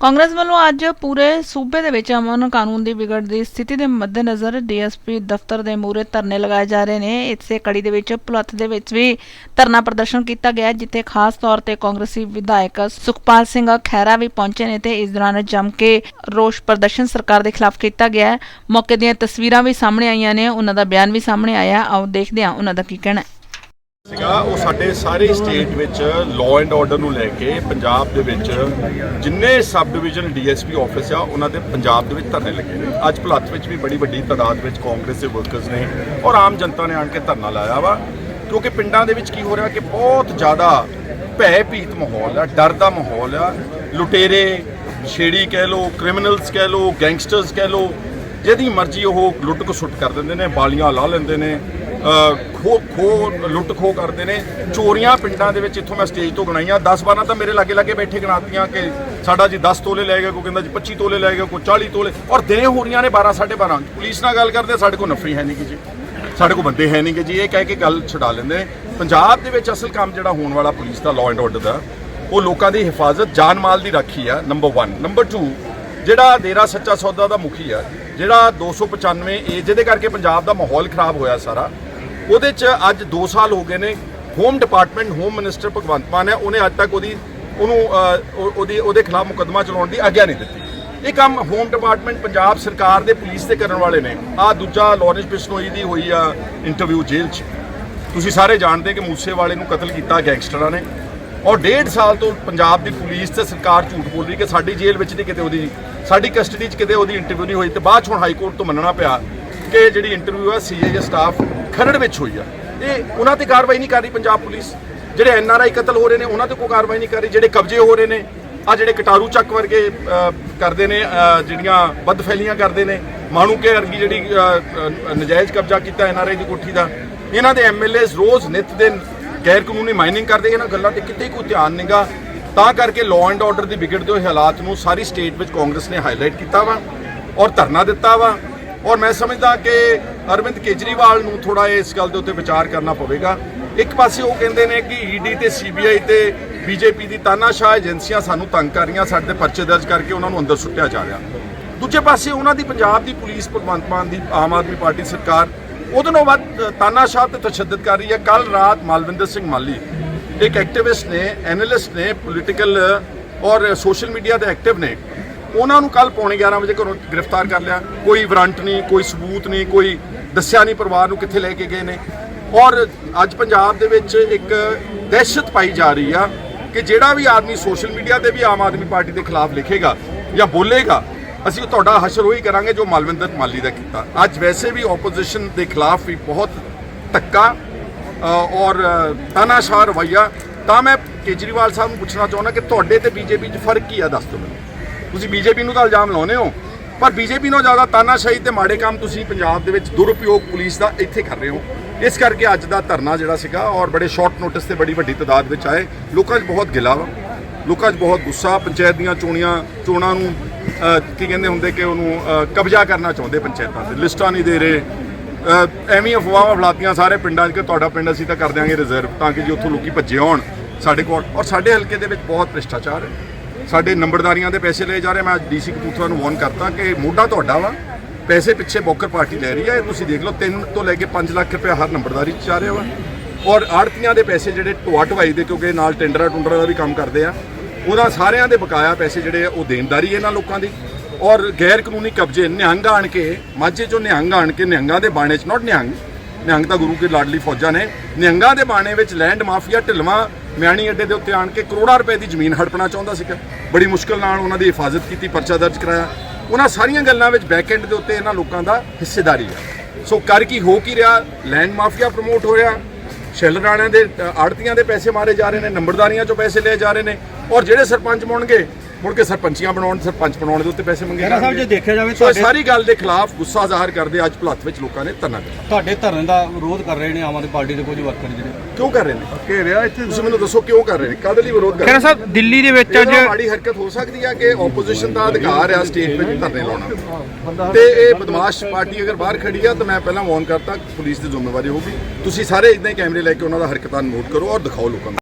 ਕਾਂਗਰਸ ਵੱਲੋਂ ਅੱਜ ਪੂਰੇ ਸੂਬੇ ਦੇ ਵਿੱਚ ਅਮਨ ਕਾਨੂੰਨ ਦੀ ਵਿਗੜਦੀ ਸਥਿਤੀ ਦੇ ਮੱਦੇਨਜ਼ਰ ਡੀਐਸਪੀ ਦਫ਼ਤਰ ਦੇ ਮੂਹਰੇ ਧਰਨੇ ਲਗਾਏ ਜਾ ਰਹੇ ਨੇ। ਇਸੇ ਕੜੀ ਦੇ ਵਿੱਚ ਭੁਲੱਥ ਦੇ ਵਿੱਚ ਵੀ ਧਰਨਾ ਪ੍ਰਦਰਸ਼ਨ ਕੀਤਾ ਗਿਆ, ਜਿੱਥੇ ਖਾਸ ਤੌਰ ਤੇ ਕਾਂਗਰਸੀ ਵਿਧਾਇਕ ਸੁਖਪਾਲ ਸਿੰਘ ਖਹਿਰਾ ਵੀ ਪਹੁੰਚੇ ਨੇ ਤੇ ਇਸ ਦੌਰਾਨ ਜੰਮ ਕੇ ਰੋਸ ਪ੍ਰਦਰਸ਼ਨ ਸਰਕਾਰ ਦੇ ਖਿਲਾਫ ਕੀਤਾ ਗਿਆ। ਮੌਕੇ ਦੀਆਂ ਤਸਵੀਰਾਂ ਵੀ ਸਾਹਮਣੇ ਆਈਆਂ ਨੇ, ਉਹਨਾਂ ਦਾ ਬਿਆਨ ਵੀ ਸਾਹਮਣੇ ਆਇਆ। ਆਓ ਦੇਖਦੇ ਹਾਂ ਉਹਨਾਂ ਦਾ ਕੀ ਕਹਿਣਾ ਹੈ। ਸੀਗਾ, ਉਹ ਸਾਡੇ ਸਾਰੇ ਸਟੇਟ ਵਿੱਚ ਲਾਅ ਐਂਡ ਆਰਡਰ ਨੂੰ ਲੈ ਕੇ ਪੰਜਾਬ ਦੇ ਵਿੱਚ ਜਿੰਨੇ ਸਬ ਡਿਵੀਜ਼ਨ ਡੀਐਸਪੀ ਆਫਿਸ ਆ, ਉਹਨਾਂ ਦੇ ਪੰਜਾਬ ਦੇ ਵਿੱਚ ਧਰਨੇ ਲੱਗੇ ਨੇ। ਅੱਜ ਭੁਲੱਥ ਵਿੱਚ ਵੀ ਬੜੀ ਵੱਡੀ ਤਾਦਾਦ ਵਿੱਚ ਕਾਂਗਰਸ ਦੇ ਵਰਕਰਸ ਨੇ ਔਰ ਆਮ ਜਨਤਾ ਨੇ ਆਣ ਕੇ ਧਰਨਾ ਲਾਇਆ ਵਾ। ਕਿਉਂਕਿ ਪਿੰਡਾਂ ਦੇ ਵਿੱਚ ਕੀ ਹੋ ਰਿਹਾ ਕਿ ਬਹੁਤ ਜ਼ਿਆਦਾ ਭੈ ਭੀਤ ਮਾਹੌਲ ਆ, ਡਰ ਦਾ ਮਾਹੌਲ ਆ। ਲੁਟੇਰੇ, ਛੇੜੀ ਕਹਿ ਲੋ ਕ੍ਰਿਮੀਨਲਸ ਕਹਿ ਲੋ ਗੈਂਗਸਟਰਸ ਕਹਿ ਲੋ ਜਿਹਦੀ ਮਰਜ਼ੀ ਉਹ ਲੁੱਟ ਸੁੱਟ ਕਰ ਦਿੰਦੇ ਨੇ, ਬਾਲੀਆਂ ਲਾ ਲੈਂਦੇ ਨੇ। ਖੋ ਖੋ ਲੁੱਟ ਖੋ ਕਰਦੇ ਨੇ। ਚੋਰੀਆਂ ਪਿੰਡਾਂ ਦੇ ਵਿੱਚ ਇੱਥੋਂ ਮੈਂ ਸਟੇਜ ਤੋਂ ਗਣਾਈਆਂ 10 12 ਤਾਂ ਮੇਰੇ ਲਾਗੇ ਲਾਗੇ ਬੈਠੇ ਗਣਾਤੀਆਂ ਕਿ ਸਾਡਾ ਜੀ 10 ਤੋਲੇ ਲੈ ਗਿਆ ਕੋਈ ਕਹਿੰਦਾ ਜੀ 25 ਤੋਲੇ ਲੈ ਗਿਆ ਕੋਈ 40 ਤੋਲੇ। ਔਰ ਦੇ ਹੋ ਰਹੀਆਂ ਨੇ 12 12.5 ਪੁਲਿਸ ਨਾਲ ਗੱਲ ਕਰਦੇ, ਸਾਡੇ ਕੋਲ ਨਫਰੀ ਹੈ ਨਹੀਂ ਕਿ ਜੀ। ਸਾਡੇ ਕੋਲ ਬੰਦੇ ਹੈ ਨਹੀਂ ਕਿ ਜੀ। ਇਹ ਕਹਿ ਕੇ ਗੱਲ ਛਡਾ ਲੈਂਦੇ ਪੰਜਾਬ ਦੇ ਵਿੱਚ ਅਸਲ ਕੰਮ ਜਿਹੜਾ ਹੋਣ ਵਾਲਾ ਪੁਲਿਸ ਦਾ ਲਾਅ ਐਂਡ ਆਰਡਰ ਦਾ, ਉਹ ਲੋਕਾਂ ਦੀ ਹਿਫਾਜ਼ਤ, ਜਾਨ ਮਾਲ ਦੀ ਰਾਖੀ ਆ ਨੰਬਰ 1 ਨੰਬਰ 2 ਜਿਹੜਾ ਡੇਰਾ ਸੱਚਾ ਸੌਦਾ ਦਾ ਮੁਖੀ ਆ, ਜਿਹੜਾ 295 ਏ, ਜਿਹਦੇ ਕਰਕੇ ਪੰਜਾਬ ਦਾ ਮਾਹੌਲ ਖਰਾਬ ਹੋਇਆ ਸਾਰਾ ਉਹਦੇ 'ਚ ਅੱਜ 2 ਸਾਲ ਹੋ ਗਏ ਨੇ। Home department home minister Bhagwant Mann ਹੈ। ਉਹਨੇ ਅੱਜ ਤੱਕ ਉਹਦੀ ਉਹਨੂੰ ਉਹਦੀ ਉਹਦੇ ਖਿਲਾਫ ਮੁਕੱਦਮਾ ਚਲਾਉਣ ਦੀ ਆਗਿਆ ਨਹੀਂ ਦਿੱਤੀ। ਇਹ ਕੰਮ ਹੋਮ ਡਿਪਾਰਟਮੈਂਟ ਪੰਜਾਬ ਸਰਕਾਰ ਦੇ ਪੁਲਿਸ ਦੇ ਕਰਨ ਵਾਲੇ ਨੇ। ਆ ਦੂਜਾ ਲੋਰੈਂਸ ਬਿਸ਼ਨੋਈ ਦੀ ਹੋਈ ਆ ਇੰਟਰਵਿਊ ਜੇਲ੍ਹ 'ਚ। ਤੁਸੀਂ ਸਾਰੇ ਜਾਣਦੇ ਕਿ ਮੂਸੇ ਵਾਲੇ ਨੂੰ ਕਤਲ ਕੀਤਾ ਗੈਂਗਸਟਰਾਂ ਨੇ। ਔਰ ਡੇਢ ਸਾਲ ਤੋਂ ਪੰਜਾਬ ਦੀ ਪੁਲਿਸ ਤੇ ਸਰਕਾਰ ਝੂਠ ਬੋਲ ਰਹੀ ਕਿ ਸਾਡੀ ਜੇਲ੍ਹ ਵਿੱਚ ਨਹੀਂ ਕਿਤੇ ਉਹਦੀ ਸਾਡੀ ਕਸਟਡੀ 'ਚ ਕਿਤੇ ਉਹਦੀ ਇੰਟਰਵਿਊ ਨਹੀਂ ਹੋਈ। ਤੇ ਬਾਅਦ 'ਚ ਹੁਣ ਹਾਈ ਕੋਰਟ ਤੋਂ ਮੰਨਣਾ ਪਿਆ ਕਿ ਜਿਹੜੀ ਇੰਟਰਵਿਊ ਆ ਸੀਏ ਸਟਾਫ ਖਰੜ ਵਿੱਚ ਹੋਈ ਆ। ਇਹ ਉਹਨਾਂ ਤੇ ਕਾਰਵਾਈ ਨਹੀਂ ਕਰ ਰਹੀ ਪੰਜਾਬ ਪੁਲਿਸ। ਜਿਹੜੇ ਐਨਆਰਆਈ ਕਤਲ ਹੋ ਰਹੇ ਨੇ ਉਹਨਾਂ ਤੇ ਕੋਈ ਕਾਰਵਾਈ ਨਹੀਂ ਕਰ ਰਹੀ। ਜਿਹੜੇ ਕਬਜ਼ੇ ਹੋ ਰਹੇ ਨੇ ਆ ਜਿਹੜੇ ਕਟਾਰੂ ਚੱਕ ਵਰਗੇ ਕਰਦੇ ਨੇ ਜਿਹੜੀਆਂ ਬਦਫੈਲੀਆਂ ਕਰਦੇ ਨੇ ਮਾਣੂ ਕੇ ਵਰਗੀ ਜਿਹੜੀ ਅ, ਅ, ਨਜਾਇਜ਼ ਕਬਜ਼ਾ ਕੀਤਾ ਐਨਆਰਆਈ ਦੀ ਕੋਠੀ ਦਾ ਇਹਨਾਂ ਦੇ ਐਮਐਲਏਸ ਰੋਜ਼ ਨਿਤ ਦਿਨ ਗੈਰ ਕਾਨੂੰਨੀ ਮਾਈਨਿੰਗ ਕਰਦੇ ਇਹਨਾਂ ਗੱਲਾਂ ਤੇ ਕਿਤੇ ਕੋਈ ਧਿਆਨ ਨਹੀਂਗਾ ਤਾਂ ਕਰਕੇ ਲਾਅ ਐਂਡ ਆਰਡਰ ਦੀ ਵਿਗੜਦੇ ਹੋਏ ਹਾਲਾਤ ਨੂੰ ਸਾਰੀ ਸਟੇਟ ਵਿੱਚ ਕਾਂਗਰਸ ਨੇ ਹਾਈਲਾਈਟ ਕੀਤਾ ਵਾ ਔਰ ਧਰਨਾ ਦਿੱਤਾ ਵਾ। ਔਰ ਮੈਂ ਸਮਝਦਾ ਕਿ ਅਰਵਿੰਦ ਕੇਜਰੀਵਾਲ ਨੂੰ ਥੋੜਾ ਇਸ ਗੱਲ ਦੇ ਉੱਤੇ ਵਿਚਾਰ ਕਰਨਾ ਪਵੇਗਾ। ਇੱਕ ਪਾਸੇ ਉਹ ਕਹਿੰਦੇ ਨੇ ਕਿ ਈਡੀ ਤੇ ਸੀਬੀਆਈ ਤੇ ਬੀਜੇਪੀ ਦੀ ਤਾਨਾਸ਼ਾਹ ਏਜੰਸੀਆਂ ਸਾਨੂੰ ਤੰਗ ਕਰ ਰਹੀਆਂ, ਸਾਡੇ ਤੇ ਪਰਚੇ ਦਰਜ ਕਰਕੇ ਉਹਨਾਂ ਨੂੰ ਅੰਦਰ ਸੁੱਟਿਆ ਜਾ ਰਿਹਾ। ਦੂਜੇ ਪਾਸੇ ਉਹਨਾਂ ਦੀ ਪੰਜਾਬ ਦੀ ਪੁਲਿਸ, ਭਗਵੰਤ ਮਾਨ ਦੀ ਆਮ ਆਦਮੀ ਪਾਰਟੀ ਸਰਕਾਰ ਉਹਦੇ ਨਾਲੋਂ ਵੱਧ ਤਾਨਾਸ਼ਾਹ ਤੇ ਤਸ਼ੱਦਦ ਕਰ ਰਹੀ ਹੈ। ਕੱਲ ਰਾਤ ਮਾਲਵਿੰਦਰ ਸਿੰਘ ਮਾਲੀ, ਇੱਕ ਐਕਟਿਵਿਸਟ ਨੇ ਐਨਾਲਿਸਟ ਨੇ ਪੋਲੀਟੀਕਲ ਔਰ ਸੋਸ਼ਲ ਮੀਡੀਆ ਦੇ ਐਕਟਿਵ ਨੇ, ਉਹਨਾਂ ਨੂੰ ਕੱਲ ਪੌਣੇ 11 ਵਜੇ ਘਰੋਂ ਗ੍ਰਿਫਤਾਰ ਕਰ ਲਿਆ। ਕੋਈ ਵਾਰੰਟ ਨਹੀਂ, ਕੋਈ ਸਬੂਤ ਨਹੀਂ, ਕੋਈ ਦੱਸਿਆ ਨਹੀਂ ਪਰਿਵਾਰ ਨੂੰ ਕਿੱਥੇ ਲੈ ਕੇ ਗਏ ਨੇ। ਔਰ ਅੱਜ ਪੰਜਾਬ ਦੇ ਵਿੱਚ ਇੱਕ ਦਹਿਸ਼ਤ ਪਾਈ ਜਾ ਰਹੀ ਆ ਕਿ ਜਿਹੜਾ ਵੀ ਆਦਮੀ ਸੋਸ਼ਲ ਮੀਡੀਆ ਤੇ ਵੀ ਆਮ ਆਦਮੀ ਪਾਰਟੀ ਦੇ ਖਿਲਾਫ ਲਿਖੇਗਾ ਜਾਂ ਬੋਲੇਗਾ, ਅਸੀਂ ਤੁਹਾਡਾ ਹਸ਼ਰ ਉਹੀ ਕਰਾਂਗੇ ਜੋ ਮਾਲਵਿੰਦਰ ਮਾਲੀ ਦਾ ਕੀਤਾ। ਅੱਜ ਵੈਸੇ ਵੀ ਆਪੋਜੀਸ਼ਨ ਦੇ ਖਿਲਾਫ ਵੀ ਬਹੁਤ ਧੱਕਾ ਔਰ ਤਾਨਾਸ਼ਾਹ ਰਵੱਈਆ। ਤਾਂ ਮੈਂ ਕੇਜਰੀਵਾਲ ਸਾਹਿਬ ਨੂੰ ਪੁੱਛਣਾ ਚਾਹੁੰਦਾ ਕਿ ਤੁਹਾਡੇ ਤੇ ਬੀਜੇਪੀ 'ਚ ਫ਼ਰਕ ਕੀ ਆ, ਦੱਸ ਦਿਓ ਮੈਨੂੰ। ਤੁਸੀਂ ਬੀਜੇਪੀ ਨੂੰ ਤਾਂ ਇਲਜ਼ਾਮ ਲਾਉਂਦੇ ਹੋ। ਪਰ ਬੀਜੇਪੀ ਨੂੰ ਜ਼ਿਆਦਾ ਤਾਨਾਸ਼ਾਹੀ ਤੇ ਮਾੜੇ ਕੰਮ ਤੁਸੀਂ ਪੰਜਾਬ ਦੇ ਵਿੱਚ ਦੁਰਉਪਯੋਗ ਪੁਲਿਸ ਦਾ ਇੱਥੇ ਕਰ ਰਹੇ ਹੋ। ਇਸ ਕਰਕੇ ਅੱਜ ਦਾ ਧਰਨਾ ਜਿਹੜਾ ਸੀਗਾ ਔਰ ਬੜੇ ਸ਼ਾਰਟ ਨੋਟਿਸ ਤੇ ਬੜੀ ਵੱਡੀ ਤਾਦਾਦ ਵਿੱਚ ਆਏ। ਲੋਕਾਂ 'ਚ ਬਹੁਤ ਗਿਲਾ ਵਾ। ਲੋਕਾਂ 'ਚ ਬਹੁਤ ਗੁੱਸਾ। ਪੰਚਾਇਤ ਦੀਆਂ ਚੋਣੀਆਂ, ਚੋਣਾਂ ਨੂੰ ਕੀ ਕਹਿੰਦੇ ਹੁੰਦੇ ਕਿ ਉਹਨੂੰ ਕਬਜ਼ਾ ਕਰਨਾ ਚਾਹੁੰਦੇ ਪੰਚਾਇਤਾਂ ਤੇ। ਲਿਸਟਾਂ ਨਹੀਂ ਦੇ ਰਹੇ। ਐਵੇਂ ਅਫਵਾਹਾਂ ਫਲਾਤੀਆਂ ਸਾਰੇ ਪਿੰਡਾਂ 'ਚ ਕਿ ਤੁਹਾਡਾ ਪਿੰਡ ਅਸੀਂ ਤਾਂ ਕਰ ਦਿਆਂਗੇ ਰਿਜ਼ਰਵ ਤਾਂ ਕਿ ਜੀ ਉੱਥੋਂ ਲੋਕੀ ਭੱਜੇ ਆਉਣ ਸਾਡੇ ਕੋਲ। ਔਰ ਸਾਡੇ ਹਲਕੇ ਦੇ ਵਿੱਚ ਬਹੁਤ ਭ੍ਰਿਸ਼ਟਾਚਾਰ ਹੈ। ਸਾਡੇ ਨੰਬਰਦਾਰੀਆਂ ਦੇ ਪੈਸੇ ਲਏ ਜਾ ਰਹੇ, ਮੈਂ ਅੱਜ ਡੀਸੀ ਕਪੂਰਥਲਾ ਨੂੰ ਵਾਰਨ ਕਰਤਾ ਕਿ ਮੋਢਾ ਤੁਹਾਡਾ ਵਾ, ਪੈਸੇ ਪਿੱਛੇ ਬੋਕਰ ਪਾਰਟੀ ਲੈ ਰਹੀ ਹੈ ਇਹ ਤੁਸੀਂ ਦੇਖ ਲਓ 3 ਤੋਂ ਲੈ ਕੇ 5 ਲੱਖ ਰੁਪਏ ਹਰ ਨੰਬਰਦਾਰੀ 'ਚ ਜਾ ਰਿਹਾ ਵਾ। ਔਰ ਆੜਤੀਆਂ ਦੇ ਪੈਸੇ ਜਿਹੜੇ ਢੋਆ ਢਵਾਈ ਦੇ, ਕਿਉਂਕਿ ਨਾਲ ਟੈਂਡਰਾਂ ਟੁੰਡਰਾਂ ਦਾ ਵੀ ਕੰਮ ਕਰਦੇ ਆ, ਉਹਦਾ ਸਾਰਿਆਂ ਦੇ ਬਕਾਇਆ ਪੈਸੇ ਜਿਹੜੇ ਆ, ਉਹ ਦੇਣਦਾਰੀ ਇਹਨਾਂ ਲੋਕਾਂ ਦੀ। ਔਰ ਗੈਰ ਕਾਨੂੰਨੀ ਕਬਜ਼ੇ ਨਿਹੰਗ ਆਣ ਕੇ, ਮਾਝੇ ਚੋਂ ਨਿਹੰਗ ਆਣ ਕੇ, ਨਿਹੰਗਾਂ ਦੇ ਬਾਣੇ 'ਚ ਨਾਟ ਨਿਹੰਗ ਨਿਹੰਗ ਤਾਂ ਗੁਰੂ ਕੇ ਲਾਡਲੀ ਫੌਜਾਂ ਨੇ, ਨਿਹੰਗਾਂ ਦੇ ਬਾਣੇ ਵਿੱਚ ਲੈਂਡ ਮਾਫੀਆ ਢਿਲਵਾਂ ਮਿਆਣੀ ਅੱਡੇ ਦੇ ਉੱਤੇ ਆਣ ਕੇ ਕਰੋੜਾਂ ਰੁਪਏ ਦੀ ਜ਼ਮੀਨ ਹੜਪਣਾ ਚਾਹੁੰਦਾ ਸੀਗਾ। ਬੜੀ ਮੁਸ਼ਕਲ ਨਾਲ ਉਹਨਾਂ ਦੀ ਹਿਫਾਜ਼ਤ ਕੀਤੀ, ਪਰਚਾ ਦਰਜ ਕਰਾਇਆ। ਉਹਨਾਂ ਸਾਰੀਆਂ ਗੱਲਾਂ ਵਿੱਚ ਬੈਕਐਂਡ ਦੇ ਉੱਤੇ ਇਹਨਾਂ ਲੋਕਾਂ ਦਾ ਹਿੱਸੇਦਾਰੀ ਹੈ ਸੋ ਕਰ ਕੀ ਹੋ ਕੀ ਰਿਹਾ? ਲੈਂਡ ਮਾਫੀਆ ਪ੍ਰਮੋਟ ਹੋ ਰਿਹਾ ਸ਼ੈਲਰ ਰਾਣਿਆਂ ਦੇ ਆੜਤੀਆਂ ਦੇ ਪੈਸੇ ਮਾਰੇ ਜਾ ਰਹੇ ਨੇ, ਨੰਬਰਦਾਰੀਆਂ ਚੋਂ ਪੈਸੇ ਲਏ ਜਾ ਰਹੇ ਨੇ। ਔਰ ਜਿਹੜੇ ਸਰਪੰਚ ਬਣਨਗੇ ਮੁੜ ਕੇ ਸਰਪੰਚੀਆਂ ਬਣਾਉਣ ਸਰਪੰਚ ਬਣਾਉਣ ਦੇ ਉੱਤੇ ਪੈਸੇ ਮੰਗੇ ਖਹਿਰਾ ਸਾਹਿਬ। ਜੇ ਦੇਖਿਆ ਜਾਵੇ ਸਾਰੀ ਗੱਲ ਦੇ ਖਿਲਾਫ ਗੁੱਸਾ ਜ਼ਾਹਰ ਕਰਦੇ ਅੱਜ ਭਲੱਥ ਵਿੱਚ ਲੋਕਾਂ ਨੇ ਧਰਨਾ ਦਿੱਤਾ। ਤੁਹਾਡੇ ਧਰਨੇ ਦਾ ਵਿਰੋਧ ਕਰ ਰਹੇ ਨੇ ਆਮ ਆਦਮੀ ਪਾਰਟੀ ਦੇ ਕੁਝ ਵਰਕਰ ਜਿਹੜੇ। ਕਿਉਂ ਕਰ ਰਹੇ ਨੇ? ਘੇਰਿਆ ਇੱਥੇ ਤੁਸੀਂ ਮੈਨੂੰ ਦੱਸੋ ਕਿਉਂ ਕਰ ਰਹੇ ਨੇ? ਕਾਹਦੇ ਲਈ ਵਿਰੋਧ ਕਰ ਰਹੇ ਨੇ? ਸਾਹਿਬ ਦਿੱਲੀ ਦੇ ਵਿੱਚ ਅੱਜ ਮਾੜੀ ਹਰਕਤ ਹੋ ਸਕਦੀ ਹੈ ਕਿ ਆਪੋਜੀਸ਼ਨ ਦਾ ਅਧਿਕਾਰ ਆ ਸਟੇਟ ਵਿੱਚ ਧਰਨੇ ਲਾਉਣਾ। ਤੇ ਇਹ ਬਦਮਾਸ਼ ਪਾਰਟੀ ਅਗਰ ਬਾਹਰ ਖੜੀ ਆ ਤਾਂ ਮੈਂ ਪਹਿਲਾਂ ਵਾਰਨ ਕਰਤਾ ਪੁਲਿਸ ਦੀ ਜ਼ਿੰਮੇਵਾਰੀ ਹੋਊਗੀ। ਤੁਸੀਂ ਸਾਰੇ ਇਦਾਂ ਹੀ ਕੈਮਰੇ ਲੈ ਕੇ ਉਹਨਾਂ ਦਾ ਹਰਕਤਾਂ ਨੋਟ ਕਰੋ ਔਰ ਦਿਖਾਓ ਲੋਕਾਂ ਨੂੰ।